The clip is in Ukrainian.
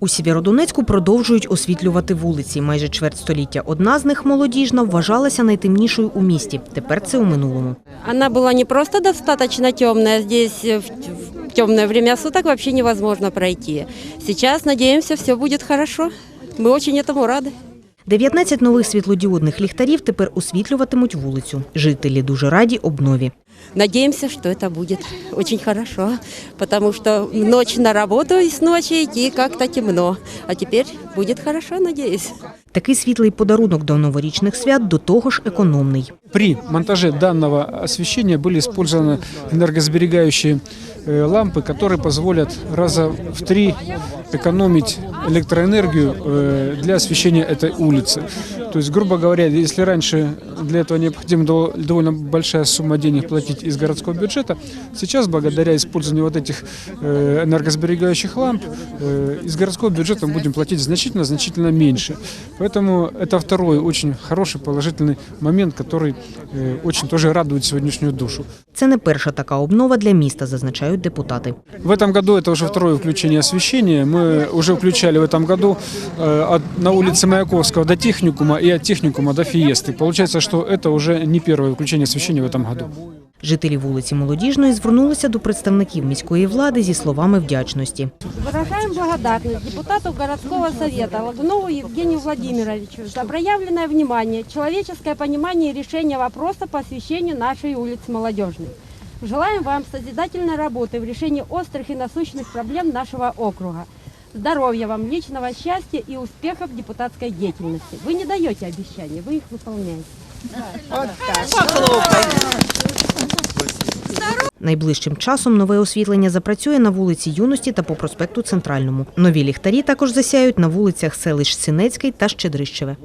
У Сєвєродонецьку продовжують освітлювати вулиці. Майже чверть століття. Одна з них молодіжна вважалася найтемнішою у місті. Тепер це у минулому. Она была не просто достаточно темная, здесь э, в, в темное время суток вообще невозможно пройти. Сейчас, надеемся, все будет хорошо. Мы очень этому рады. 19 нових світлодіодних ліхтарів тепер освітлюватимуть вулицю. Жителі дуже раді обнові. Надеемся, что это будет очень хорошо, потому что ночь на работу и с ночи идти как-то темно. А теперь будет хорошо, надеюсь. Такий світлий подарунок до новорічних свят до того ж економний. При монтаже данного освещения были использованы энергосберегающие э, лампы, которые позволят раза в три экономить электроэнергию э, для освещения этой улицы. То есть, грубо говоря, если раньше для этого необходима дов- довольно большая сумма денег платить из городского бюджета, сейчас, благодаря использованию вот этих э, энергосберегающих ламп, э, из городского бюджета мы будем платить значительно-значительно меньше. Поэтому это второй очень хороший положительный момент, который э, очень тоже радует сегодняшнюю душу. Це не перша така обнова для міста, зазначають депутати. В этом году это уже второе включение освещения. Мы уже включали в этом году э, от, на улице Маяковского до техникума и от техникума до Фиесты. Получается, что это уже не первое включение освещения в этом году. Жителі вулиці Молодіжної звернулися до представників міської влади зі словами вдячності. Выражаем благодарность депутату городского совета Лагунову Евгению Владимировичу за проявленное внимание, человеческое понимание и решение вопроса по освещению нашей улицы Молодежной. Желаем вам созидательной работы в решении острых и насущных проблем нашего округа. Здоровья вам, личного счастья и успехов в депутатской деятельности. Вы не даете обещаний, вы их выполняете. Найближчим часом нове освітлення запрацює на вулиці Юності та по проспекту Центральному. Нові ліхтарі також засяють на вулицях селищ Синецький та Щедрищеве.